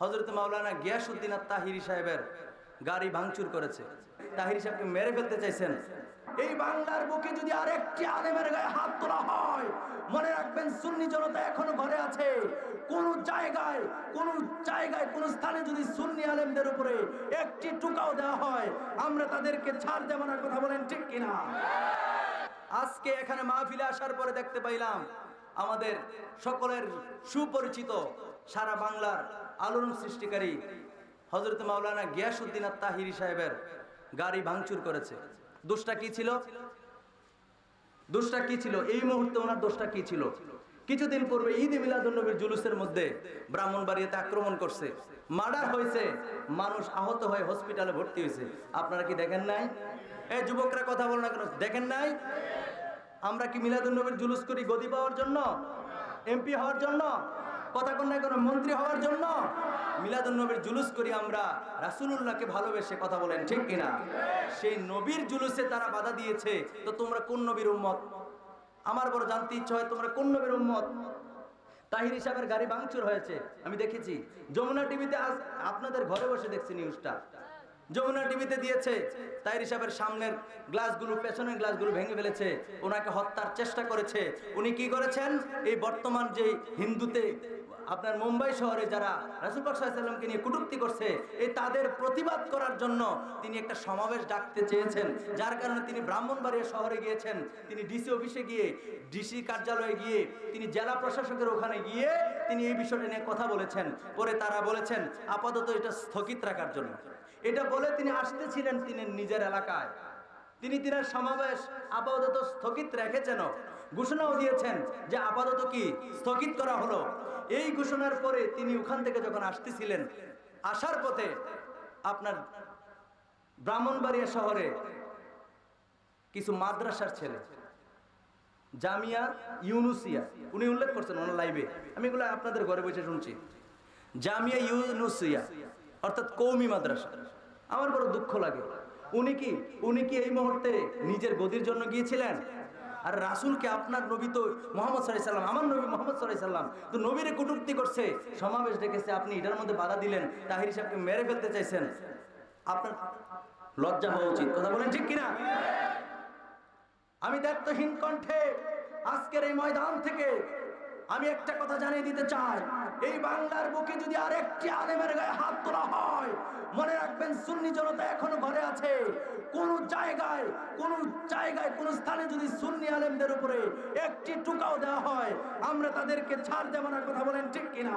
হজরত মাওলানা গিয়াসুদ্দিন আর তাহিরি সাহেবের গাড়ি ভাঙচুর করেছে। তাহিরি সাহেবকে মেরে ফেলতে চাইছেন। এই বাংলার বুকে যদি আরেকটি আলেমের গায়ে হাত তোলা হয়, মনে রাখবেন সুন্নি জনতা এখনও ঘরে আছে। কোন জায়গায় কোন জায়গায়, কোন স্থানে যদি সুন্নি আলেমদের উপরে একটি টুকাও দেওয়া হয়, আমরা তাদেরকে ছাড় দেব না, কথা বলেন ঠিক কিনা? আজকে এখানে মাহফিলে আসার পরে দেখতে পাইলাম, আমাদের সকলের সুপরিচিত সারা বাংলার আলোড়ন সৃষ্টিকারী হজরত মাওলানা গিয়াসুদ্দিন আর তাহিরি সাহেবের গাড়ি ভাঙচুর করেছে। দোষটা কি ছিল? দোষটা কি ছিল? এই মুহূর্তে ওনার দোষটা কি ছিল? কিছুদিন পূর্বে ঈদ মিলাদুন্নবীর জুলুসের মধ্যে ব্রাহ্মণবাড়িয়াতে আক্রমণ করছে। মার্ডার হয়েছে, মানুষ আহত হয়ে হসপিটালে ভর্তি হয়েছে। আপনারা কি দেখেন নাই? এই যুবকরা কথা বল না কেন? দেখেন নাই? আমরা কি মিলাদুন্নবীর জুলুস করি গদি পাওয়ার জন্য? এমপি হওয়ার জন্য? কথা কোন না কোনো মন্ত্রী হওয়ার জন্য মিলাদুন্নবীর জুলুস করি আমরা, রাসুলুল্লাহকে ভালোবেসে কথা বলেন, ঠিক কিনা? সেই নবীর জুলুসে তারা বাধা দিয়েছে, তো তোমরা কোন নবীর উম্মত? আমার বড় জানতে ইচ্ছা হয় তোমরা কোন নবীর উম্মত? তাহির সাহেবের গাড়ি ভাঙচুর হয়েছে, আমি দেখেছি। যমুনা টিভিতে আজ আপনাদের ঘরে বসে দেখছি নিউজটা যমুনা টিভিতে দিয়েছে তাই হিসাবের সামনের গ্লাসগুলো, পেছনের গ্লাসগুলো ভেঙে ফেলেছে, ওনাকে হত্যার চেষ্টা করেছে। উনি কি করেছেন? এই বর্তমান যে হিন্দুতে আপনার মুম্বাই শহরে যারা রাসুল পাক সাল্লামকে নিয়ে কটূক্তি করছে, এই তাদের প্রতিবাদ করার জন্য তিনি একটা সমাবেশ ডাকতে চেয়েছেন। যার কারণে তিনি ব্রাহ্মণবাড়িয়া শহরে গিয়েছেন। তিনি ডিসি অফিসে গিয়ে ডিসি কার্যালয়ে গিয়ে, তিনি জেলা প্রশাসকের ওখানে গিয়ে তিনি এই বিষয়টা নিয়ে কথা বলেছেন। পরে তারা বলেছেন, আপাতত এটা স্থগিত রাখার জন্য। এটা বলে তিনি আসতেছিলেন তিনি নিজের এলাকায়। তিনি তিনার সমাবেশ আপাতত স্থগিত রেখেছেন ঘোষণাও দিয়েছেন যে আপাতত কি? স্থগিত করা হলো। এই ঘোষণার পরে তিনি ওখান থেকে যখন আসতেছিলেন, আসার পথে আপনার ব্রাহ্মণবাড়িয়া শহরে কিছু মাদ্রাসার ছেলে, জামিয়া ইউনুসিয়া, উনি উল্লেখ করছেন ওনার লাইভে আমি এগুলো আপনাদের ঘরে বসে শুনছি। জামিয়া ইউনুসিয়া, অর্থাৎ কৌমি মাদ্রাসা। আমার বড় দুঃখ লাগে। উনি কি উনি কি এই মুহূর্তে নিজের গদির জন্য গিয়েছিলেন? আর রাসুলকে আপনার নবী তো মোহাম্মদ সাল্লাহ সাল্লাম, আমার নবী মোহাম্মদ সাল্লাহ সাল্লাম তো নবীরে কটুক্তি করছে। সমাবেশ ডেকেছে, আপনি এটার মধ্যে বাধা দিলেন, তাহির সাহেবকে মেরে ফেলতে চাইছেন। আপনার লজ্জা হওয়া উচিত, কথা বলেন ঠিক কিনা? আমি দায়িত্বহীন কণ্ঠে আজকের এই ময়দান থেকে আমি একটা কথা জানিয়ে দিতে চাই। এই বাংলার বুকে যদি আরেকটি আলেমের গায়ে হাত তোলা হয়, মনে রাখবেন সুন্নি জনতা এখন ঘরে আছে। কোন জায়গায় কোন জায়গায়, কোন স্থানে যদি সুন্নি আলেমদের উপরে একটি টুকাও দেওয়া হয়, আমরা তাদেরকে ছাড় দেব না, কথা বলেন ঠিক কিনা?